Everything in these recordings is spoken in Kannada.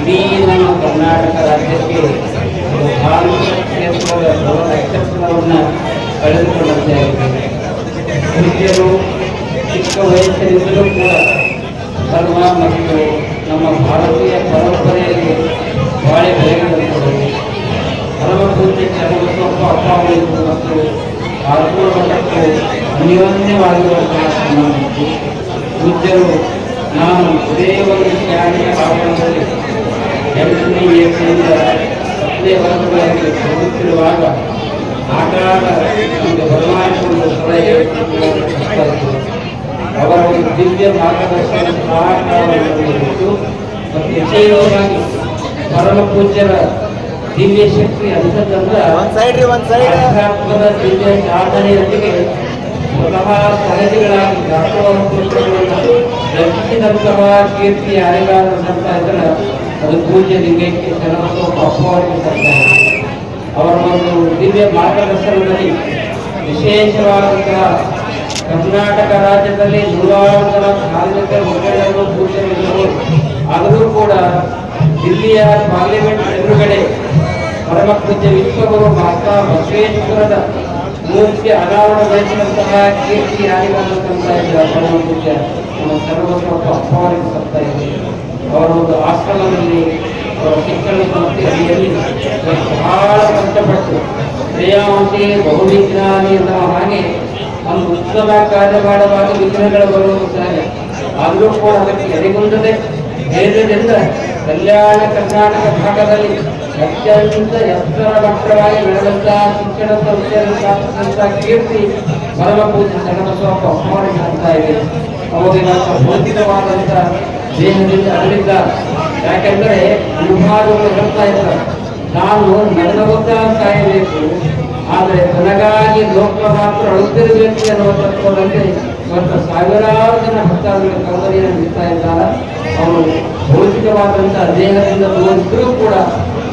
ಇಡೀ ನಮ್ಮ ಕರ್ನಾಟಕ ರಾಜ್ಯಕ್ಕೆ ಒಂದು ಧಾರ್ಮಿಕ ಕ್ಷೇತ್ರದ ನಕ್ಷತ್ರವನ್ನು ಕಳೆದುಕೊಂಡಂತೆ ಪೂಜ್ಯರು ಚಿಕ್ಕ ವಯಸ್ಸಿನಿಂದಲೂ ಕೂಡ ಧರ್ಮ ಮತ್ತು ನಮ್ಮ ಭಾರತೀಯ ಪರಂಪರೆಯಲ್ಲಿ ಬಾಳೆ ಬೆಳೆಗಳಿರುತ್ತದೆ ಪರಮ ಪೂಜ್ಯ ಚರ್ಮಸ್ವಪ್ಪ ಅಪ್ಪಾವಳಿಗೂ ಮತ್ತು ಕಾರ್ಪೂರ ಮಟ್ಟಕ್ಕೆ ಇತ್ತು. ಪೂಜ್ಯರು ನಾನು ಇದೇ ಒಂದು ಶಾಲೆಯ ಆವರಣದಲ್ಲಿ ಎಂಟನೇ ಏಪ್ರಿಲಿಂದ ಹತ್ತನೇ ವರ್ಗಗಳಲ್ಲಿ ಹೋಗುತ್ತಿರುವಾಗ ಆಟ ಒಂದು ಬದಲಾಯಿಸಿಕೊಂಡು. ಅವರ ಒಂದು ದಿವ್ಯ ಮಾರ್ಗದರ್ಶನ ಮತ್ತು ವಿಶೇಷವಾಗಿ ಪರಮ ಪೂಜ್ಯರ ದಿವ್ಯ ಶಕ್ತಿ ಅಂತಂದ್ರೆ ಆಧ್ಯಾತ್ಮದ ದಿವ್ಯ ಸಾಧನೆಯೊಂದಿಗೆ ಸ್ವತಃ ಸಹಜಿಗಳಾಗಿ ದಾಸೋಹಗಳನ್ನು ರಚಿಸಿದಂತಹ ಕೀರ್ತಿ ಯಾರಿಗಾರು ಅಂತ ಇದ್ರೆ ಅದು ಪೂಜ್ಯ ಲಿಂಗಕ್ಕೆ ಶರಣಬಸವ ಅಪ್ಪವರಿಗೆ ಅವರ ಒಂದು ದಿವ್ಯ ಮಾರ್ಗದರ್ಶನದಲ್ಲಿ ವಿಶೇಷವಾದಂತಹ ಕರ್ನಾಟಕ ರಾಜ್ಯದಲ್ಲಿ ನೂರಾರು ಜನ ಧಾರ್ಮಿಕ ಮುಖಂಡರು ಪೂಜ್ಯರಿದ್ದರು ಆದರೂ ಕೂಡ ದಿಲ್ಲಿಯ ಪಾರ್ಲಿಮೆಂಟ್ ಎದುರುಗಡೆ ಪರಮಕೃತ್ಯ ವಿಶ್ವಗುರು ಮಾತಾ ಬಸವೇಶ್ವರದ ಮೂರ್ತಿ ಅನಾವರಣಗೊಳಿಸಿದಂತಹ ಕೀರ್ತಿ ಯಾರಿಗಾದಂತ ಪರಮಕೃತ್ಯ ನಮ್ಮ ಸರ್ವಸ್ವಪ್ಪ ಅಪ್ಪವರಿಗೆ ಸತ್ತಾ ಇದೆ. ಅವರ ಒಂದು ಆಶ್ರಮದಲ್ಲಿ ಅವರ ಶಿಕ್ಷಣ ಸಂಸ್ಥೆ ಅಡಿಯಲ್ಲಿ ಬಹಳ ಕಷ್ಟಪಟ್ಟು ಶ್ರೇಯಾಂಶಿ ಬಹುವಿಜ್ಞಾನಿ ಎನ್ನುವ ಹಾಗೆ ಒಂದು ಉತ್ತಮ ಕಾರ್ಯ ಮಾಡುವಾಗ ವಿಘ್ನಗಳು ಬರುವುದು ಆದರೂ ಕೂಡ ಅದಕ್ಕೆ ಎದೆಗುಂದದೆ ಬೇರೆದಿಂದ ಕಲ್ಯಾಣ ಕರ್ನಾಟಕ ಭಾಗದಲ್ಲಿ ಅತ್ಯಂತ ಎತ್ತರ ಮಟ್ಟವಾಗಿ ನಡೆದಂತಹ ಶಿಕ್ಷಣ ಸಂಸ್ಥೆಯನ್ನು ಸ್ಥಾಪಿಸಿದಂತಹ ಕೀರ್ತಿ ಪೂಜೆ ಶರಣಬಸವಪ್ಪ ಅಪಮಾನ ಆಗ್ತಾ ಇದೆ ಅವಾಗಿನ ಬೋಧಿತವಾದಂತಹ ದೇಹದಿಂದ ಅದರಿಂದ ಯಾಕೆಂದರೆ ವಿಭಾಗವನ್ನು ಹೇಳ್ತಾ ಇದ್ದಾರೆ ನಾನು ನನ್ನಗೊತ್ತ ಸಾಯಬೇಕು ಆದರೆ ನನಗಾಗಿ ಲೋಕ ಮಾತ್ರ ಅಳುತ್ತಿರಬೇಕು ಎನ್ನುವ ತತ್ವದಲ್ಲಿ ಮತ್ತು ಸಾವಿರಾರು ಜನ ಭಕ್ತಾದಿಗಳ ಕಲ್ಪನೆಯನ್ನು ಬಿಡ್ತಾ ಇದ್ದಾರೆ. ಅವರು ಭೌತಿಕವಾದಂತಹ ದೇಹದಿಂದ ತೋರಿಸಿದ್ರೂ ಕೂಡ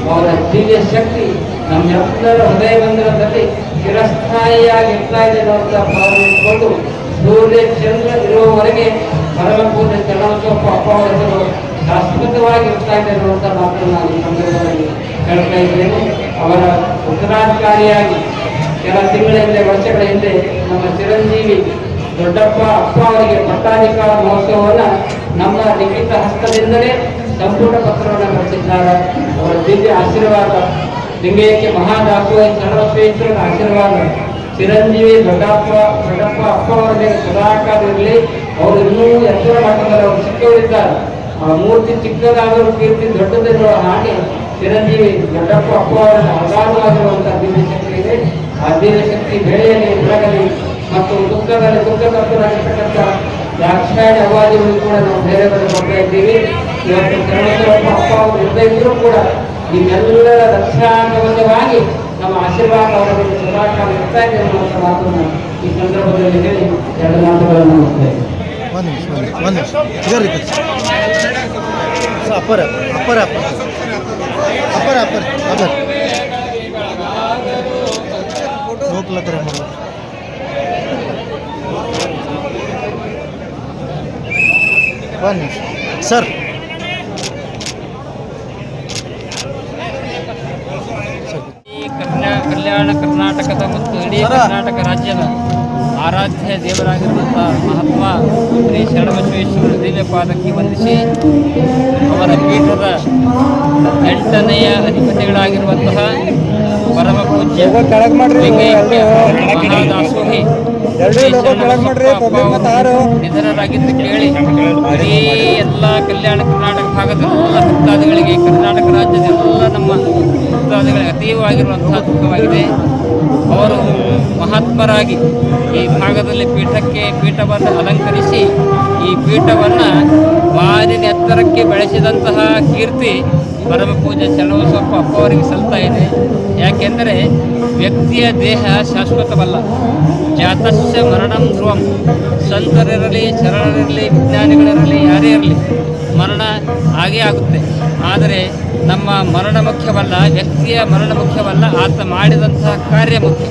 ಅವರ ದಿವ್ಯ ಶಕ್ತಿ ನಮ್ಮೆಲ್ಲರ ಹೃದಯ ಮಂದಿರದಲ್ಲಿ ಚಿರಸ್ಥಾಯಿಯಾಗಿ ಇರ್ತಾ ಇದೆ ಅನ್ನುವಂಥ ಭಾವನೆ ಇಟ್ಕೊಂಡು ಸೂರ್ಯ ಚಂದ್ರ ಇರುವವರೆಗೆ ಪರಮ ಪೂಜೆ ಚರಣೋತ್ಸವ ಅಪ್ಪ ಹೆಸರು ಶಾಶ್ವತವಾಗಿ ಇರ್ತಾ ಇದೆ ಅನ್ನುವಂಥ ಮಾತನ್ನು ನಾನು ಸಂದರ್ಭದಲ್ಲಿ ಹೇಳ್ತಾ ಇದ್ದೇನೆ ಅವರ ಉತ್ತರಾಧಿಕಾರಿಯಾಗಿ ಕೆಲ ತಿಂಗಳ ಹಿಂದೆ, ವರ್ಷಗಳ ಹಿಂದೆ ನಮ್ಮ ಚಿರಂಜೀವಿ ದೊಡ್ಡಪ್ಪ ಅಪ್ಪ ಅವರಿಗೆ ಪಟ್ಟಾಧಿಕಾರ ಮಹೋತ್ಸವವನ್ನು ನಮ್ಮ ಲಿಖಿತ ಹಸ್ತದಿಂದಲೇ ಸಂಪುಟ ಪತ್ರವನ್ನು ಬರೆಸಿದ್ದಾರೆ ಅವರ ದಿವ್ಯ ಆಶೀರ್ವಾದ, ಲಿಂಗೈಕ್ಯ ಸರಳ ಸರ್ವಶ್ರೇಷ್ಠರ ಆಶೀರ್ವಾದ, ಚಿರಂಜೀವಿ ದೊಡ್ಡಪ್ಪ ದೊಡ್ಡಪ್ಪ ಅಪ್ಪ ಅವರಿಗೆ ಸದಾಕಾರದಲ್ಲಿ ಅವರು ಇನ್ನೂ ಎತ್ತರ ಮಟ್ಟದಲ್ಲಿ ಅವರು ಚಿಕ್ಕವರಿದ್ದಾರೆ ಆ ಮೂರ್ತಿ ಚಿಕ್ಕದಾದರೂ ಕೀರ್ತಿ ದೊಡ್ಡದಿರುವ ಹಾಗೆ ಚಿರಂಜೀವಿ ದೊಡ್ಡಪ್ಪ ಅಪ್ಪ ಅವರ ಅಗಾಧವಾಗಿರುವಂತಹ ದಿವ್ಯಶಕ್ತಿ ಇದೆ. ಆ ದಿವ್ಯಶಕ್ತಿ ಶಕ್ತಿ ಬೆಳೆಯಲಿ ಬೆಳಗಲಿ ಮತ್ತು ದುಃಖದಲ್ಲಿ ದುಃಖ ತಪ್ಪನಾಗಿರ್ತಕ್ಕಂಥ ದಾಕ್ಷಾಯಣ ಅವಾದಿಗಳು ಕೂಡ ನಾವು ಧೈರ್ಯವನ್ನು ಕೊಡ್ತಾ ಇದ್ದೀವಿ. ಇವತ್ತು ಶರಣಬಸವಪ್ಪ ಅಪ್ಪ ಅವರು ಇಲ್ಲದೇ ಕೂಡ ನಿಮ್ಮೆಲ್ಲರ ರಕ್ಷಾಕವಚವಾಗಿ ನಮ್ಮ ಆಶೀರ್ವಾದ ಅವರ ಮೇಲೆ ಸದಾಕಾಲ ಇರ್ತಾ ಇದೆ ಅನ್ನುವಂಥ ಮಾತನ್ನು ಈ ಸಂದರ್ಭದಲ್ಲಿ ಹೇಳಿ ಎರಡು ಮಾತುಗಳನ್ನು ಒಂದ್ ನಿಮಿಷ ಒಂದ್ ನಿಮಿಷ ಅಪ್ಪರ ಅಪ್ಪರ ಅಪ್ಪರ ಅಪ್ಪರ ಅಪ್ಪರ ಅಪ್ಪರ ಹೋಗ್ಲತ್ತರ ಮಾಡೋದು ಒಂದ್ ನಿಮಿಷ ಸರ್ ಈ ಕನ್ಯಾ ಕಲ್ಯಾಣ ಕರ್ನಾಟಕದ ಮತ್ತು ಇಡೀ ಕರ್ನಾಟಕ ರಾಜ್ಯದ ಆರಾಧ್ಯ ದೇವರಾಗಿರುವಂಥ ಮಹಾತ್ಮ ಶ್ರೀ ಶರಣಬಸವೇಶ್ವರ ದಿವ್ಯ ಪಾದಕ್ಕೆ ವಂದಿಸಿ ಅವರ ಪೀಠದ ಎಂಟನೆಯ ಅಧಿಪತಿಗಳಾಗಿರುವಂತಹ ಪರಮ ಪೂಜ್ಯ ದಾಸೋಹಿ ನಿಧನರಾಗಿದ್ದು ಕೇಳಿ ಇಡೀ ಎಲ್ಲ ಕಲ್ಯಾಣ ಕರ್ನಾಟಕ ಭಾಗದ ಎಲ್ಲ ಭಕ್ತಾದಿಗಳಿಗೆ ಕರ್ನಾಟಕ ರಾಜ್ಯದ ಎಲ್ಲ ನಮ್ಮ ಭಕ್ತಾದಿಗಳಿಗೆ ಅತೀವವಾಗಿರುವಂತಹ ದುಃಖವಾಗಿದೆ. ಅವರು ಮಹಾತ್ಮರಾಗಿ ಈ ಭಾಗದಲ್ಲಿ ಪೀಠಕ್ಕೆ ಪೀಠವನ್ನು ಅಲಂಕರಿಸಿ ಈ ಪೀಠವನ್ನು ಭಾರಿ ಎತ್ತರಕ್ಕೆ ಬೆಳೆಸಿದಂತಹ ಕೀರ್ತಿ ಪರಮ ಪೂಜೆ ಸ್ವಲ್ಪ ಅಪ್ಪ ಅವರಿಗೆ ಸಲ್ತಾ ಇದೆ. ಯಾಕೆಂದರೆ ವ್ಯಕ್ತಿಯ ದೇಹ ಶಾಶ್ವತವಲ್ಲ. ಜಾತಸ್ಯ ಮರಣಂ ಧ್ರುವಂ. ಸಂತರಿರಲಿ, ಶರಣರಿರಲಿ, ವಿಜ್ಞಾನಿಗಳಿರಲಿ, ಯಾರೇ ಇರಲಿ ಮರಣ ಹಾಗೇ ಆಗುತ್ತೆ. ಆದರೆ ನಮ್ಮ ಮರಣ ಮುಖ್ಯವಲ್ಲ, ವ್ಯಕ್ತಿಯ ಮರಣ ಮುಖ್ಯವಲ್ಲ, ಆತ ಮಾಡಿದಂತಹ ಕಾರ್ಯ ಮುಖ್ಯ.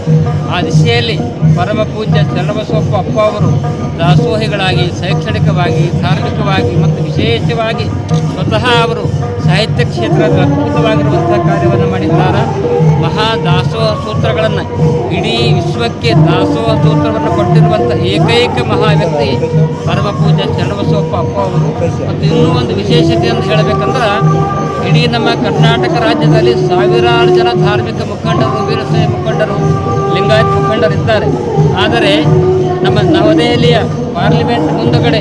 ಆ ದಿಶೆಯಲ್ಲಿ ಪರಮ ಪೂಜ್ಯ ಚನ್ನಬಸವಪ್ಪ ಅಪ್ಪ ಅವರು ದಾಸೋಹಿಗಳಾಗಿ, ಶೈಕ್ಷಣಿಕವಾಗಿ, ಧಾರ್ಮಿಕವಾಗಿ ಮತ್ತು ವಿಶೇಷವಾಗಿ ಸ್ವತಃ ಅವರು ಸಾಹಿತ್ಯ ಕ್ಷೇತ್ರದ ಅದ್ಭುತವಾಗಿರುವಂಥ ಕಾರ್ಯವನ್ನು ಮಾಡಿದ್ದಾರೆ. ಮಹಾ ದಾಸೋಹ ಸೂತ್ರಗಳನ್ನು ಇಡೀ ವಿಶ್ವಕ್ಕೆ ದಾಸೋಹ ಸೂತ್ರವನ್ನು ಕೊಟ್ಟಿರುವಂಥ ಏಕೈಕ ಮಹಾ ವ್ಯಕ್ತಿ ಪರಮ ಪೂಜ ಚನ್ನಬಸವಪ್ಪ ಅಪ್ಪ ಅವರು. ಮತ್ತು ಇನ್ನೂ ಒಂದು ವಿಶೇಷತೆ ಅಂತ ಹೇಳಬೇಕಂದ್ರೆ, ಇಡೀ ನಮ್ಮ ಕರ್ನಾಟಕ ರಾಜ್ಯದಲ್ಲಿ ಸಾವಿರಾರು ಜನ ಧಾರ್ಮಿಕ ಮುಖಂಡರು ವೀರಶೈವ ಮುಖಂಡರು, ಲಿಂಗಾಯತ್ ಮುಖಂಡರಿದ್ದಾರೆ. ಆದರೆ ನಮ್ಮ ನವದೆಹಲಿಯ ಪಾರ್ಲಿಮೆಂಟ್ ಮುಂದುಗಡೆ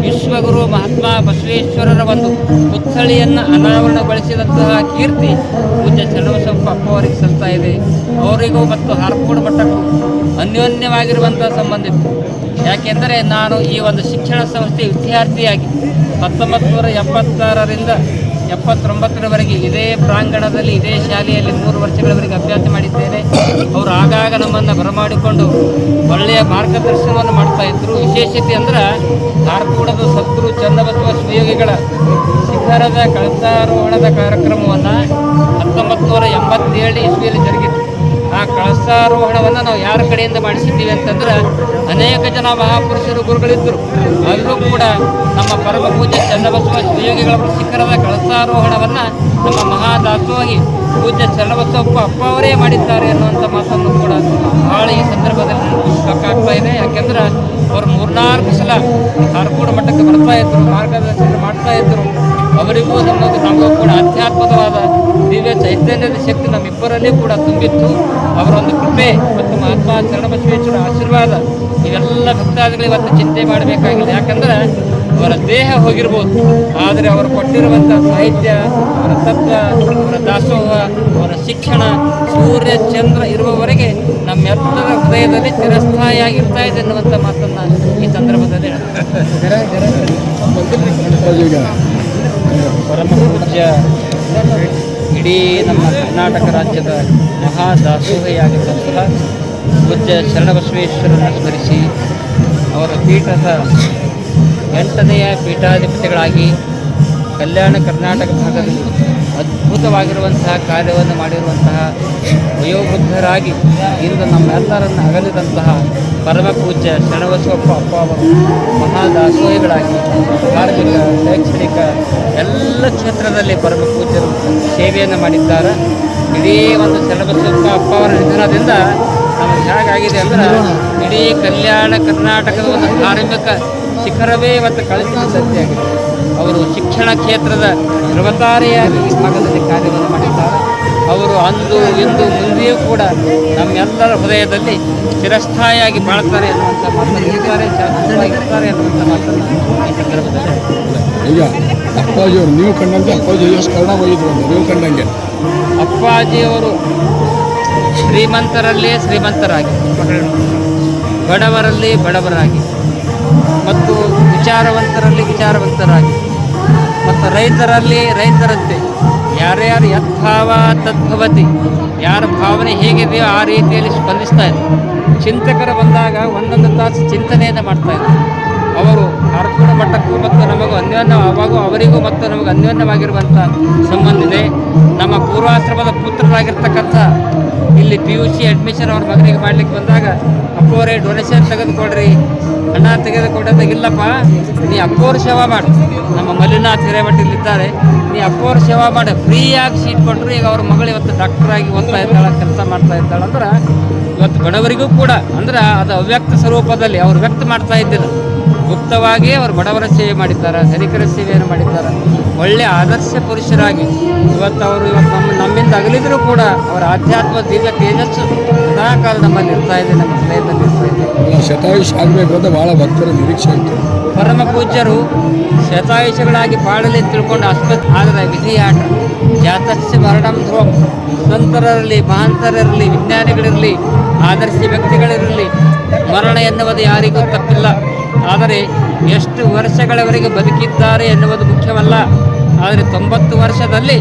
ವಿಶ್ವಗುರು ಮಹಾತ್ಮ ಬಸವೇಶ್ವರರ ಒಂದು ಪುತ್ಥಳಿಯನ್ನು ಅನಾವರಣಗೊಳಿಸಿದಂತಹ ಕೀರ್ತಿ ಪೂಜ್ಯ ಚನ್ನಬಸಪ್ಪ ಅಪ್ಪ ಅವರಿಗೆ ಸಲ್ತಾ ಇದೆ. ಅವರಿಗೂ ಮತ್ತು ಹಾರ್ಕೋಡ್ ಮಠಕ್ಕೂ ಅನ್ಯೋನ್ಯವಾಗಿರುವಂತಹ ಸಂಬಂಧ ಯಾಕೆಂದರೆ ನಾನು ಈ ಒಂದು ಶಿಕ್ಷಣ ಸಂಸ್ಥೆ ವಿದ್ಯಾರ್ಥಿಯಾಗಿ ಹತ್ತೊಂಬತ್ತು ನೂರ ಎಪ್ಪತ್ತಾರರಿಂದ ಎಪ್ಪತ್ತೊಂಬತ್ತರವರೆಗೆ ಇದೇ ಪ್ರಾಂಗಣದಲ್ಲಿ, ಇದೇ ಶಾಲೆಯಲ್ಲಿ ಮೂರು ವರ್ಷಗಳವರೆಗೆ ಅಭ್ಯಾಸ ಮಾಡಿದ್ದೇನೆ. ಅವರು ಆಗಾಗ ನಮ್ಮನ್ನು ಬರಮಾಡಿಕೊಂಡು ಒಳ್ಳೆಯ ಮಾರ್ಗದರ್ಶನವನ್ನು ಮಾಡ್ತಾ ಇದ್ರು. ವಿಶೇಷತೆ ಅಂದ್ರೆ ಕಾರ್ಕೂಡದ ಸತ್ರು ಚನ್ನಬಸವ ಶ್ರೀಯೋಗಿಗಳ ಶಿಖರದ ಕಳಸಾರೋಹಣದ ಕಾರ್ಯಕ್ರಮವನ್ನು ಹತ್ತೊಂಬತ್ತು ನೂರ ಎಂಬತ್ತೇಳು ಇಸ್ವಿಯಲ್ಲಿ ಕಳಸಾರೋಹಣವನ್ನು ನಾವು ಯಾರ ಕಡೆಯಿಂದ ಮಾಡಿಸಿದ್ದೀವಿ ಅಂತಂದ್ರೆ ಅನೇಕ ಜನ ಮಹಾಪುರುಷರು ಗುರುಗಳಿದ್ದರು. ಅಲ್ಲೂ ಕೂಡ ನಮ್ಮ ಪರಮ ಪೂಜ್ಯ ಚನ್ನಬಸವ ಶ್ರೀಯೋಗಿಗಳ ಶಿಖರದ ಕಳಸಾರೋಹಣವನ್ನು ನಮ್ಮ ಮಹಾದಾಸೋಹಿ ಪೂಜ್ಯ ಚನ್ನಬಸವಪ್ಪ ಅಪ್ಪ ಅವರೇ ಮಾಡಿದ್ದಾರೆ ಅನ್ನುವಂಥ ಮಾತನ್ನು ಕೂಡ ಚೈತನ್ಯದ ಶಕ್ತಿ ನಮ್ಮಿಬ್ಬರಲ್ಲೇ ಕೂಡ ತುಂಬಿತ್ತು. ಅವರೊಂದು ಕೃಪೆ ಮತ್ತು ಮಹಾತ್ಮ ಚರಣಬಸವೇಶ್ವರ ಆಶೀರ್ವಾದ. ಇವೆಲ್ಲ ಭಕ್ತಾದಿಗಳು ಇವತ್ತು ಚಿಂತೆ ಮಾಡಬೇಕಾಗಿಲ್ಲ ಯಾಕಂದ್ರೆ ಅವರ ದೇಹ ಹೋಗಿರ್ಬೋದು. ಆದರೆ ಅವರು ಕೊಟ್ಟಿರುವಂಥ ಸಾಹಿತ್ಯ, ಅವರ ತತ್ವ, ಅವರ ದಾಸೋಹ, ಅವರ ಶಿಕ್ಷಣ, ಸೂರ್ಯ, ಚಂದ್ರ ಇರುವವರೆಗೆ ನಮ್ಮೆಲ್ಲರ ಹೃದಯದಲ್ಲಿ ಚಿರಸ್ಥಾಯಿಯಾಗಿರ್ತಾ ಇದೆ ಅನ್ನುವಂಥ ಮಾತನ್ನು ಈ ಸಂದರ್ಭದಲ್ಲಿ ಹೇಳ್ತಾರೆ ಪರಮ ಇಡೀ ನಮ್ಮ ಕರ್ನಾಟಕ ರಾಜ್ಯದ ಮಹಾ ದಾಸೋಹಿಯಾಗಿದ್ದಂತಹ ಪೂಜ್ಯ ಶರಣಬಸವೇಶ್ವರನ್ನು ಸ್ಮರಿಸಿ ಅವರ ಪೀಠದ ಎಂಟನೆಯ ಪೀಠಾಧಿಪತಿಗಳಾಗಿ ಕಲ್ಯಾಣ ಕರ್ನಾಟಕ ಭಾಗದಲ್ಲಿ ಅದ್ಭುತವಾಗಿರುವಂತಹ ಕಾರ್ಯವನ್ನು ಮಾಡಿರುವಂತಹ ವಯೋವೃದ್ಧರಾಗಿ ಇಂದು ನಮ್ಮೆಲ್ಲರನ್ನು ಅಗಲಿದಂತಹ ಪರಮ ಪೂಜ್ಯ ಶರಣಬಸವಪ್ಪ ಅಪ್ಪ ಅವರು, ಮಹಾದಾಸೋಹಿಗಳಾಗಿ, ಧಾರ್ಮಿಕ, ಶೈಕ್ಷಣಿಕ ಎಲ್ಲ ಕ್ಷೇತ್ರದಲ್ಲಿ ಪರಮ ಪೂಜ್ಯರು ಸೇವೆಯನ್ನು ಮಾಡಿದ್ದಾರೆ. ಇಡೀ ಒಂದು ಶರಣಬಸವಪ್ಪ ಅಪ್ಪ ಅವರ ನಿಧನದಿಂದ ನಮಗೆ ಹೇಗಾಗಿದೆ ಅಂದ್ರೆ, ಇಡೀ ಕಲ್ಯಾಣ ಕರ್ನಾಟಕದ ಒಂದು ಧಾರ್ಮಿಕ ಶಿಖರವೇ ಇವತ್ತು ಕಳಿಸಿದ ಸತ್ಯಾಗಿದೆ ಅವರು ಶಿಕ್ಷಣ ಕ್ಷೇತ್ರದ ಧ್ರುವತಾರೆಯಾಗಿ ಈ ಭಾಗದಲ್ಲಿ ಕಾರ್ಯವನ್ನು ಮಾಡಿದ್ದಾರೆ. ಅವರು ಅಂದು ಇಂದು ಮುಂದೆಯೂ ಕೂಡ ನಮ್ಮೆಲ್ಲರ ಹೃದಯದಲ್ಲಿ ಚಿರಸ್ಥಾಯಿಯಾಗಿ ಬಾಳ್ತಾರೆ ಅನ್ನುವಂಥ ಮಾತನ್ನು ಇರ್ತಾರೆ ಶಾಶ್ವತವಾಗಿರ್ತಾರೆ ಅನ್ನುವಂಥ ಮಾತನ್ನು ಈ ಸಂದರ್ಭದಲ್ಲಿ. ಈಗ ಅಪ್ಪಾಜಿಯವರು ನೀವು ಕಂಡಂತೆ ಅಪ್ಪಾಜಿ ಎಷ್ಟು ಕರ್ಣ ಹೋಗಿದ್ರು ಅಂತ ನೀವು ಕಂಡಂಗೆ. ಅಪ್ಪಾಜಿಯವರು ಶ್ರೀಮಂತರಲ್ಲೇ ಶ್ರೀಮಂತರಾಗಿ ಬಡವರಲ್ಲಿ ಬಡವರಾಗಿ ಮತ್ತು ವಿಚಾರವಂತರಲ್ಲಿ ವಿಚಾರವಂತರಾಗಿ. ಮತ್ತು ರೈತರಲ್ಲಿ ರೈತರಂತೆ. ಯಾರ್ಯಾರು ಯದ್ಭಾವ ತದ್ಭವತಿ. ಯಾರ ಭಾವನೆ ಹೇಗಿದೆಯೋ ಆ ರೀತಿಯಲ್ಲಿ ಸ್ಪಂದಿಸ್ತಾ ಇದ್ರು ಚಿಂತಕರು ಬಂದಾಗ ಒಂದೊಂದು ತಾಸು ಚಿಂತನೆಯನ್ನು ಮಾಡ್ತಾ ಇದ್ದರು ಅವರು ಭಾರತ ಮಟ್ಟಕ್ಕೂ ಮತ್ತು ನಮಗೂ ಅನ್ಯೋನ್ಯ ಅವಾಗೂ ಅವರಿಗೂ ಮತ್ತು ನಮಗೆ ಅನ್ಯೋನ್ಯವಾಗಿರುವಂಥ ಸಂಬಂಧ ಇದೆ. ನಮ್ಮ ಪೂರ್ವಾಶ್ರಮದ ಪುತ್ರರಾಗಿರ್ತಕ್ಕಂಥ ಇಲ್ಲಿ ಪಿ ಯು ಸಿ ಅಡ್ಮಿಷನ್ ಅವ್ರ ಮಗನಿಗೆ ಮಾಡ್ಲಿಕ್ಕೆ ಬಂದಾಗ ಅಪ್ಪವರೇ ಡೊನೇಷನ್ ತೆಗೆದುಕೊಡ್ರಿ, ಹಣ ತೆಗೆದುಕೊಂಡಾಗ ಇಲ್ಲಪ್ಪ, ನೀ ಅಪ್ಪೋರು ಸೇವಾ ಮಾಡು. ನಮ್ಮ ಮಲ್ಲಿನಾಥ್ ಹಿರೇಮಠಿಲಿದ್ದಾರೆ ನೀ ಅಪ್ಪವ್ರ ಸೇವಾ ಮಾಡಿ. ಫ್ರೀಯಾಗಿ ಸೀಟ್ ಕೊಟ್ಟರು ಈಗ ಅವ್ರ ಮಗಳು ಇವತ್ತು ಡಾಕ್ಟರಾಗಿ ಓದ್ತಾ ಇದ್ದಾಳೆ, ಕೆಲಸ ಮಾಡ್ತಾ ಇದ್ದಾಳೆ ಅಂದ್ರೆ ಇವತ್ತು ಬಡವರಿಗೂ ಕೂಡ ಅಂದ್ರೆ ಅದು ಅವ್ಯಕ್ತ ಸ್ವರೂಪದಲ್ಲಿ ಅವ್ರು ವ್ಯಕ್ತ ಮಾಡ್ತಾ ಇದ್ದಿಲ್ಲ. ಗುಪ್ತವಾಗಿ ಅವರು ಬಡವರ ಸೇವೆ ಮಾಡಿದ್ದಾರೆ ಧನಿಕರ ಸೇವೆಯನ್ನು ಮಾಡಿದ್ದಾರೆ. ಒಳ್ಳೆಯ ಆದರ್ಶ ಪುರುಷರಾಗಿ ಇವತ್ತು ಅವರು ಇವತ್ತು ನಮ್ಮ ನಮ್ಮಿಂದ ಅಗಲಿದರೂ ಕೂಡ ಅವರ ಆಧ್ಯಾತ್ಮ ದೀರ್ಘ ತೇಜಸ್ಸು ಸದಾಕಾಲ ನಮ್ಮಲ್ಲಿ ಇರ್ತಾ ಇದೆ ನಮ್ಮ ಹೃದಯದಲ್ಲಿ ಇರ್ತಾ ಇದೆ. ಶತಾಯುಷ್ ಆಗಬೇಕು ಅಂತ ಭಾಳ ಭಕ್ತರ ನಿರೀಕ್ಷೆ ಇತ್ತು. ಪರಮ ಪೂಜ್ಯರು ಶತಾಯುಷಗಳಾಗಿ ಬಾಳಲಿ ತಿಳ್ಕೊಂಡು ಆಸ್ಪತ್ರೆ ಆದರೆ ವಿಧಿಯಾಟ ಜಾತಸ್ಯ ಮರಣಂ ಧ್ರೋ ಸಂತರರಲ್ಲಿ ಮಹಾಂತರಲ್ಲಿ ವಿಜ್ಞಾನಿಗಳಿರಲಿ ಆದರ್ಶ ವ್ಯಕ್ತಿಗಳಿರಲಿ ಮರಣ ಎನ್ನುವುದು ಯಾರಿಗೂ ತಪ್ಪಿಲ್ಲ. ಆದರೆ ಎಷ್ಟು ವರ್ಷಗಳವರೆಗೆ ಬದುಕಿದ್ದಾರೆ ಎನ್ನುವುದು ಮುಖ್ಯವಲ್ಲ. ಆದರೆ ತೊಂಬತ್ತು ವರ್ಷದಲ್ಲಿ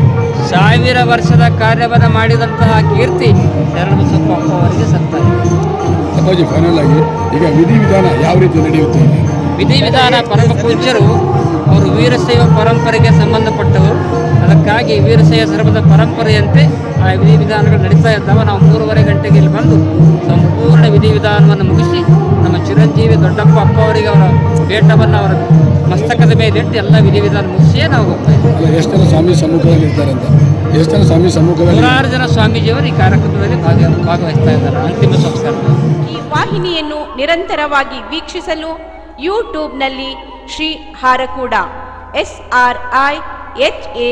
ಸಾವಿರ ವರ್ಷದ ಕಾರ್ಯವನ್ನು ಮಾಡಿದಂತಹ ಕೀರ್ತಿ ಎರಡು ಅವರಿಗೆ ಸತ್ತಾರೆ. ಅಪ್ಪ ಅಪ್ಪಾಜಿ ಫೈನಲ್ ಆಗಿ ಈಗ ವಿಧಿವಿಧಾನ ಯಾವ ರೀತಿ ನಡೆಯುತ್ತೆ? ವಿಧಿವಿಧಾನ ಪರಮ ಪೂಜ್ಯರು ಅವರು ವೀರಶೈವ ಪರಂಪರೆಗೆ ಸಂಬಂಧಪಟ್ಟವರು. ಅದಕ್ಕಾಗಿ ವೀರಶೈವ ಧರ್ಮದ ಪರಂಪರೆಯಂತೆ ಆ ವಿಧಿವಿಧಾನಗಳು ನಡೀತಾ ಇದ್ದಾವೆ. ನಾವು ಮೂರುವರೆ ಗಂಟೆಗೆ ಇಲ್ಲಿ ಬಂದು ಸಂಪೂರ್ಣ ವಿಧಿವಿಧಾನವನ್ನು ಮುಗಿಸಿ ನಮ್ಮ ಚಿರಂಜೀವಿ ದೊಡ್ಡಪ್ಪ ಅಪ್ಪ ಅವರಿಗೆ ಅವರ ಬೇಟವನ್ನು ಅವರ ಮಸ್ತಕದ ಮೇಲೆ ಇಟ್ಟು ಎಲ್ಲ ವಿಧಿವಿಧಾನ ಮುಗಿಸಿಯೇ ನಾವು ಹೋಗ್ತಾ ಇದ್ದೀವಿ. ಎಷ್ಟು ಜನ ಸ್ವಾಮಿ ಸಮ್ಮುಖದಲ್ಲಿ ಇರ್ತಾರೆ ಅಂತ? ಎಷ್ಟು ಜನ ಸ್ವಾಮಿ ಸಮ್ಮುಖದಲ್ಲಿ ನೂರಾರು ಜನ ಸ್ವಾಮೀಜಿಯವರು ಈ ಕಾರ್ಯಕ್ರಮದಲ್ಲಿ ಭಾಗ ಭಾಗವಹಿಸ್ತಾ ಇದ್ದಾರೆ. ಅಂತಿಮ ಸಂಸ್ಕಾರ. ಈ ವಾಹಿನಿಯನ್ನು ನಿರಂತರವಾಗಿ ವೀಕ್ಷಿಸಲು ಯೂಟ್ಯೂಬ್ನಲ್ಲಿ Shri Harakuda S R I H A